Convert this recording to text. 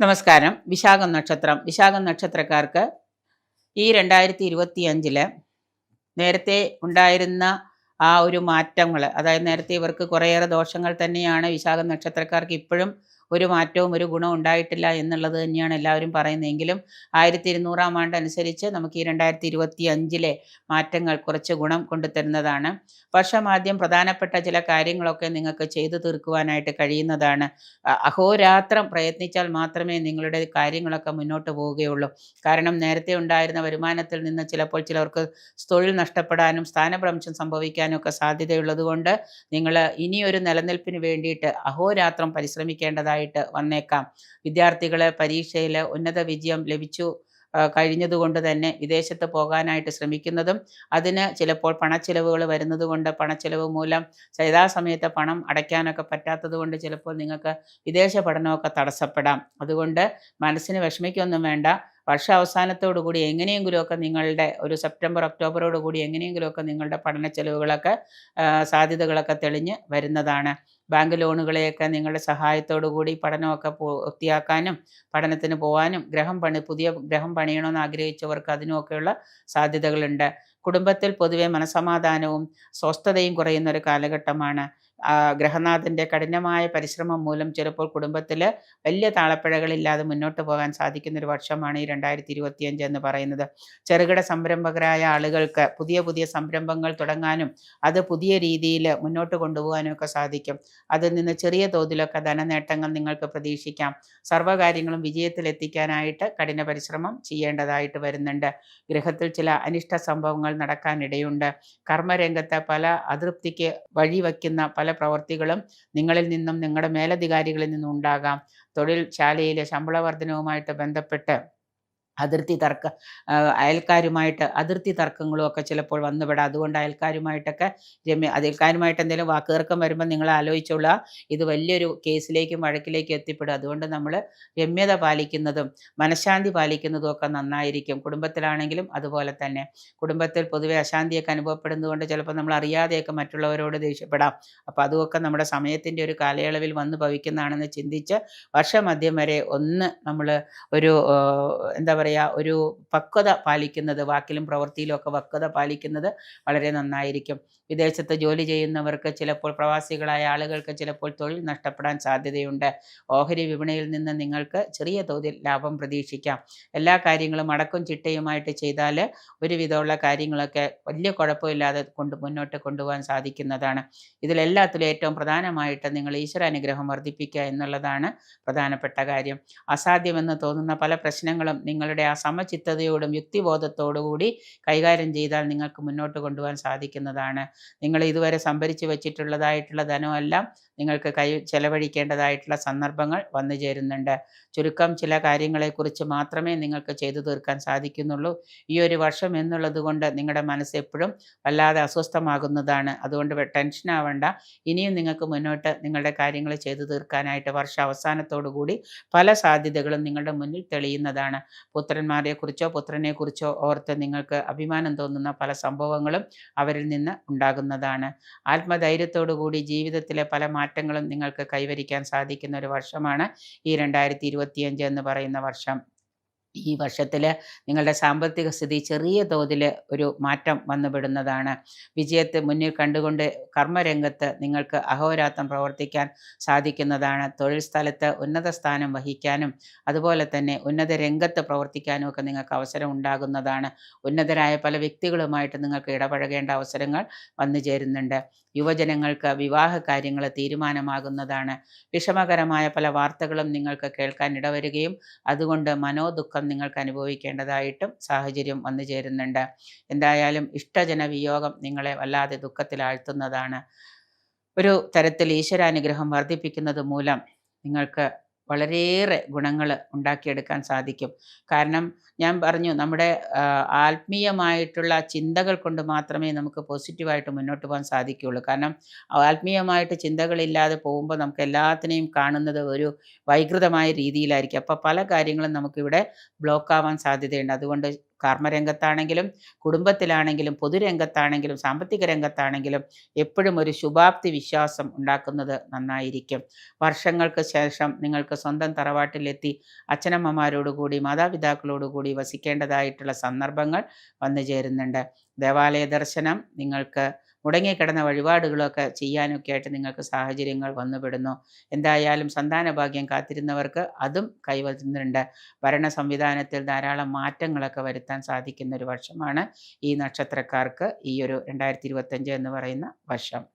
നമസ്കാരം. വിശാഖം നക്ഷത്രം. വിശാഖം നക്ഷത്രക്കാർക്ക് ഈ രണ്ടായിരത്തി ഇരുപത്തി അഞ്ചിൽ നേരത്തെ ഉണ്ടായിരുന്ന ആ ഒരു മാറ്റങ്ങൾ അതായത് നേരത്തെ ഇവർക്ക് കുറേയേറെ ദോഷങ്ങൾ തന്നെയാണ് വിശാഖം നക്ഷത്രക്കാർക്ക് ഇപ്പോഴും ഒരു മാറ്റവും ഒരു ഗുണവും ഉണ്ടായിട്ടില്ല എന്നുള്ളത് തന്നെയാണ് എല്ലാവരും പറയുന്നതെങ്കിലും ആയിരത്തി ഇരുന്നൂറാം ആണ്ടനുസരിച്ച് നമുക്ക് ഈ രണ്ടായിരത്തി ഇരുപത്തി അഞ്ചിലെ മാറ്റങ്ങൾ കുറച്ച് ഗുണം കൊണ്ടുതരുന്നതാണ്. ആദ്യം പ്രധാനപ്പെട്ട ചില കാര്യങ്ങളൊക്കെ നിങ്ങൾക്ക് ചെയ്തു തീർക്കുവാനായിട്ട് കഴിയുന്നതാണ്. അഹോരാത്രം പ്രയത്നിച്ചാൽ മാത്രമേ നിങ്ങളുടെ കാര്യങ്ങളൊക്കെ മുന്നോട്ട് പോവുകയുള്ളൂ. കാരണം നേരത്തെ ഉണ്ടായിരുന്ന വരുമാനത്തിൽ നിന്ന് ചിലപ്പോൾ ചിലർക്ക് തൊഴിൽ നഷ്ടപ്പെടാനും സ്ഥാനഭ്രംശം സംഭവിക്കാനും ഒക്കെ സാധ്യതയുള്ളത് കൊണ്ട് നിങ്ങൾ ഇനിയൊരു നിലനിൽപ്പിന് വേണ്ടിയിട്ട് അഹോരാത്രം പരിശ്രമിക്കേണ്ടതായിട്ട് വന്നേക്കാം. വിദ്യാർത്ഥികളെ പരീക്ഷയിൽ ഉന്നത വിജയം ലഭിച്ചു കഴിഞ്ഞതുകൊണ്ട് തന്നെ വിദേശത്ത് പോകാനായിട്ട് ശ്രമിക്കുന്നതും അതിന് ചിലപ്പോൾ പണച്ചെലവുകൾ വരുന്നത് കൊണ്ട് പണച്ചിലവ് മൂലം യഥാസമയത്ത് പണം അടയ്ക്കാനൊക്കെ പറ്റാത്തത് കൊണ്ട് ചിലപ്പോൾ നിങ്ങൾക്ക് വിദേശ പഠനമൊക്കെ തടസ്സപ്പെടാം. അതുകൊണ്ട് മനസ്സിന് വിഷമിക്കൊന്നും വേണ്ട. വർഷ അവസാനത്തോടു കൂടി എങ്ങനെയെങ്കിലുമൊക്കെ നിങ്ങളുടെ ഒരു സെപ്റ്റംബർ ഒക്ടോബറോട് കൂടി എങ്ങനെയെങ്കിലുമൊക്കെ നിങ്ങളുടെ പഠന ചെലവുകളൊക്കെ സാധ്യതകളൊക്കെ തെളിഞ്ഞ് വരുന്നതാണ്. ബാങ്ക് ലോണുകളെയൊക്കെ നിങ്ങളുടെ സഹായത്തോടു കൂടി പഠനമൊക്കെ പൂർത്തിയാക്കാനും പഠനത്തിന് പോകാനും ഗ്രഹം പണി പുതിയ ഗ്രഹം പണിയണമെന്ന് ആഗ്രഹിച്ചവർക്ക് അതിനുമൊക്കെയുള്ള സാധ്യതകളുണ്ട്. കുടുംബത്തിൽ പൊതുവെ മനസമാധാനവും സ്വസ്ഥതയും കുറയുന്ന ഒരു കാലഘട്ടമാണ്. ഗ്രഹനാഥന്റെ കഠിനമായ പരിശ്രമം മൂലം ചിലപ്പോൾ കുടുംബത്തിൽ വലിയ താളപ്പിഴകളില്ലാതെ മുന്നോട്ട് പോകാൻ സാധിക്കുന്ന ഒരു വർഷമാണ് ഈ രണ്ടായിരത്തി ഇരുപത്തിയഞ്ച് എന്ന് പറയുന്നത്. ചെറുകിട സംരംഭകരായ ആളുകൾക്ക് പുതിയ പുതിയ സംരംഭങ്ങൾ തുടങ്ങാനും അത് പുതിയ രീതിയിൽ മുന്നോട്ട് കൊണ്ടുപോകാനും ഒക്കെ സാധിക്കും. അതിൽ നിന്ന് ചെറിയ തോതിലൊക്കെ ധനനേട്ടങ്ങൾ നിങ്ങൾക്ക് പ്രതീക്ഷിക്കാം. സർവകാര്യങ്ങളും വിജയത്തിലെത്തിക്കാനായിട്ട് കഠിന പരിശ്രമം ചെയ്യേണ്ടതായിട്ട് വരുന്നുണ്ട്. ഗ്രഹത്തിൽ ചില അനിഷ്ട സംഭവങ്ങൾ നടക്കാനിടയുണ്ട്. കർമ്മരംഗത്തെ പല അതൃപ്തിക്ക് വഴിവെക്കുന്ന പല പ്രവർത്തികളും നിങ്ങളിൽ നിന്നും നിങ്ങളുടെ മേലധികാരികളിൽ നിന്നും ഉണ്ടാകാം. തൊഴിൽ ശാലയിലെ ശമ്പള വർധനവുമായിട്ട് ബന്ധപ്പെട്ട് അതിർത്തി തർക്ക അയൽക്കാരുമായിട്ട് അതിർത്തി തർക്കങ്ങളും ഒക്കെ ചിലപ്പോൾ വന്നുപെടാം. അതുകൊണ്ട് അയൽക്കാരുമായിട്ടൊക്കെ രമ്യ അയൽക്കാരുമായിട്ട് എന്തെങ്കിലും വാക്കുതർക്കം വരുമ്പോൾ നിങ്ങൾ ആലോചിച്ചോളുക ഇത് വലിയൊരു കേസിലേക്കും വഴക്കിലേക്കും എത്തിപ്പെടും. അതുകൊണ്ട് നമ്മൾ രമ്യത പാലിക്കുന്നതും മനഃശാന്തി പാലിക്കുന്നതും ഒക്കെ നന്നായിരിക്കും. കുടുംബത്തിലാണെങ്കിലും അതുപോലെ തന്നെ. കുടുംബത്തിൽ പൊതുവെ അശാന്തിയൊക്കെ അനുഭവപ്പെടുന്നതുകൊണ്ട് ചിലപ്പോൾ നമ്മൾ അറിയാതെയൊക്കെ മറ്റുള്ളവരോട് ദേഷ്യപ്പെടാം. അപ്പോൾ അതുമൊക്കെ നമ്മുടെ സമയത്തിന്റെ ഒരു കാലയളവിൽ വന്ന് ഭവിക്കുന്നതാണെന്ന് ചിന്തിച്ച് വർഷമധ്യം വരെ ഒന്ന് നമ്മൾ ഒരു എന്താ പറയുക ഒരു പക്വത പാലിക്കുന്നത് വാക്കിലും പ്രവൃത്തിയിലും ഒക്കെ പക്വത പാലിക്കുന്നത് വളരെ നന്നായിരിക്കും. വിദേശത്ത് ജോലി ചെയ്യുന്നവർക്ക് ചിലപ്പോൾ പ്രവാസികളായ ആളുകൾക്ക് ചിലപ്പോൾ തൊഴിൽ നഷ്ടപ്പെടാൻ സാധ്യതയുണ്ട്. ഓഹരി വിപണിയിൽ നിന്ന് നിങ്ങൾക്ക് ചെറിയ തോതിൽ ലാഭം പ്രതീക്ഷിക്കാം. എല്ലാ കാര്യങ്ങളും അടക്കം ചിട്ടയുമായിട്ട് ചെയ്താൽ ഒരുവിധമുള്ള കാര്യങ്ങളൊക്കെ വലിയ കുഴപ്പമില്ലാതെ കൊണ്ട് മുന്നോട്ട് കൊണ്ടുപോകാൻ സാധിക്കുന്നതാണ്. ഇതിലെല്ലാത്തിലും ഏറ്റവും പ്രധാനമായിട്ട് നിങ്ങൾ ഈശ്വര അനുഗ്രഹം വർദ്ധിപ്പിക്കുക എന്നുള്ളതാണ് പ്രധാനപ്പെട്ട കാര്യം. അസാധ്യമെന്ന് തോന്നുന്ന പല പ്രശ്നങ്ങളും നിങ്ങളുടെ ആ സമചിത്തതയോടും യുക്തിബോധത്തോടു കൂടി കൈകാര്യം ചെയ്താൽ നിങ്ങൾക്ക് മുന്നോട്ട് കൊണ്ടുപോകാൻ സാധിക്കുന്നതാണ്. നിങ്ങൾ ഇതുവരെ സംഭരിച്ചു വെച്ചിട്ടുള്ളതായിട്ടുള്ള ധനമെല്ലാം നിങ്ങൾക്ക് കൈ ചെലവഴിക്കേണ്ടതായിട്ടുള്ള സന്ദർഭങ്ങൾ വന്നു ചേരുന്നുണ്ട്. ചുരുക്കം ചില കാര്യങ്ങളെക്കുറിച്ച് മാത്രമേ നിങ്ങൾക്ക് ചെയ്തു തീർക്കാൻ സാധിക്കുന്നുള്ളൂ. ഈ ഒരു വർഷം എന്നുള്ളത് കൊണ്ട് നിങ്ങളുടെ മനസ്സ് എപ്പോഴും വല്ലാതെ അസ്വസ്ഥമാകുന്നതാണ്. അതുകൊണ്ട് ടെൻഷൻ ആവേണ്ട. ഇനിയും നിങ്ങൾക്ക് മുന്നോട്ട് നിങ്ങളുടെ കാര്യങ്ങൾ ചെയ്തു തീർക്കാനായിട്ട് വർഷ അവസാനത്തോടു കൂടി പല സാധ്യതകളും നിങ്ങളുടെ മുന്നിൽ തെളിയുന്നതാണ്. പുത്രന്മാരെക്കുറിച്ചോ പുത്രനെക്കുറിച്ചോ ഓർത്ത് നിങ്ങൾക്ക് അഭിമാനം തോന്നുന്ന പല സംഭവങ്ങളും അവരിൽ നിന്ന് ഉണ്ടാകുന്നതാണ്. ആത്മധൈര്യത്തോടുകൂടി ജീവിതത്തിലെ പല മാറ്റങ്ങളും നിങ്ങൾക്ക് കൈവരിക്കാൻ സാധിക്കുന്ന ഒരു വർഷമാണ് ഈ രണ്ടായിരത്തി എന്ന് പറയുന്ന വർഷം. ഈ വർഷത്തിൽ നിങ്ങളുടെ സാമ്പത്തിക സ്ഥിതി ചെറിയ തോതിൽ ഒരു മാറ്റം വന്നുപെടുന്നതാണ് വിജയത്തെ മുന്നിൽ കണ്ടുകൊണ്ട് കർമ്മരംഗത്ത് നിങ്ങൾക്ക് അഹോരാത്രം പ്രവർത്തിക്കാൻ സാധിക്കുന്നതാണ്. തൊഴിൽ സ്ഥലത്ത് ഉന്നത സ്ഥാനം വഹിക്കാനും അതുപോലെ തന്നെ ഉന്നത രംഗത്ത് പ്രവർത്തിക്കാനും ഒക്കെ നിങ്ങൾക്ക് അവസരം ഉണ്ടാകുന്നതാണ്. ഉന്നതരായ പല വ്യക്തികളുമായിട്ട് നിങ്ങൾക്ക് ഇടപഴകേണ്ട അവസരങ്ങൾ വന്നു ചേരുന്നുണ്ട്. യുവജനങ്ങൾക്ക് വിവാഹ കാര്യങ്ങൾ തീരുമാനമാകുന്നതാണ്. വിഷമകരമായ പല വാർത്തകളും നിങ്ങൾക്ക് കേൾക്കാൻ ഇടവരികയും അതുകൊണ്ട് മനോദുഃഖം നിങ്ങൾക്ക് അനുഭവിക്കേണ്ടതായിട്ടും സാഹചര്യം വന്നു ചേരുന്നുണ്ട്. എന്തായാലും ഇഷ്ടജനവിയോഗം നിങ്ങളെ വല്ലാതെ ദുഃഖത്തിലാഴ്ത്തുന്നതാണ്. ഒരു തരത്തിൽ ഈശ്വരാനുഗ്രഹം വർദ്ധിപ്പിക്കുന്നത് മൂലം നിങ്ങൾക്ക് വളരെയേറെ ഗുണങ്ങൾ ഉണ്ടാക്കിയെടുക്കാൻ സാധിക്കും. കാരണം ഞാൻ പറഞ്ഞു നമ്മുടെ ആത്മീയമായിട്ടുള്ള ചിന്തകൾ കൊണ്ട് മാത്രമേ നമുക്ക് പോസിറ്റീവായിട്ട് മുന്നോട്ട് പോകാൻ സാധിക്കുകയുള്ളൂ. കാരണം ആത്മീയമായിട്ട് ചിന്തകളില്ലാതെ പോകുമ്പോൾ നമുക്ക് എല്ലാത്തിനെയും കാണുന്നത് ഒരു വൈകൃതമായ രീതിയിലായിരിക്കും. അപ്പോൾ പല കാര്യങ്ങളും നമുക്കിവിടെ ബ്ലോക്ക് ആവാൻ സാധ്യതയുണ്ട്. അതുകൊണ്ട് കർമ്മരംഗത്താണെങ്കിലും കുടുംബത്തിലാണെങ്കിലും പൊതുരംഗത്താണെങ്കിലും സാമ്പത്തിക രംഗത്താണെങ്കിലും എപ്പോഴും ഒരു ശുഭാപ്തി വിശ്വാസം ഉണ്ടാക്കുന്നത് നന്നായിരിക്കും. വർഷങ്ങൾക്ക് ശേഷം നിങ്ങൾക്ക് സ്വന്തം തറവാട്ടിലെത്തി അച്ഛനമ്മമാരോടുകൂടി മാതാപിതാക്കളോടുകൂടി വസിക്കേണ്ടതായിട്ടുള്ള സന്ദർഭങ്ങൾ വന്നു ചേരുന്നുണ്ട് ദേവാലയ ദർശനം നിങ്ങൾക്ക് മുടങ്ങിക്കിടന്ന വഴിപാടുകളൊക്കെ ചെയ്യാനൊക്കെ ആയിട്ട് നിങ്ങൾക്ക് സാഹചര്യങ്ങൾ വന്നുപെടുന്നു. എന്തായാലും സന്താന ഭാഗ്യം കാത്തിരുന്നവർക്ക് അതും കൈവരുന്നുണ്ട് ഭരണ സംവിധാനത്തിൽ ധാരാളം മാറ്റങ്ങളൊക്കെ വരുത്താൻ സാധിക്കുന്ന ഒരു വർഷമാണ് ഈ നക്ഷത്രക്കാർക്ക് ഈ ഒരു രണ്ടായിരത്തി ഇരുപത്തഞ്ച് എന്ന് പറയുന്ന വർഷം.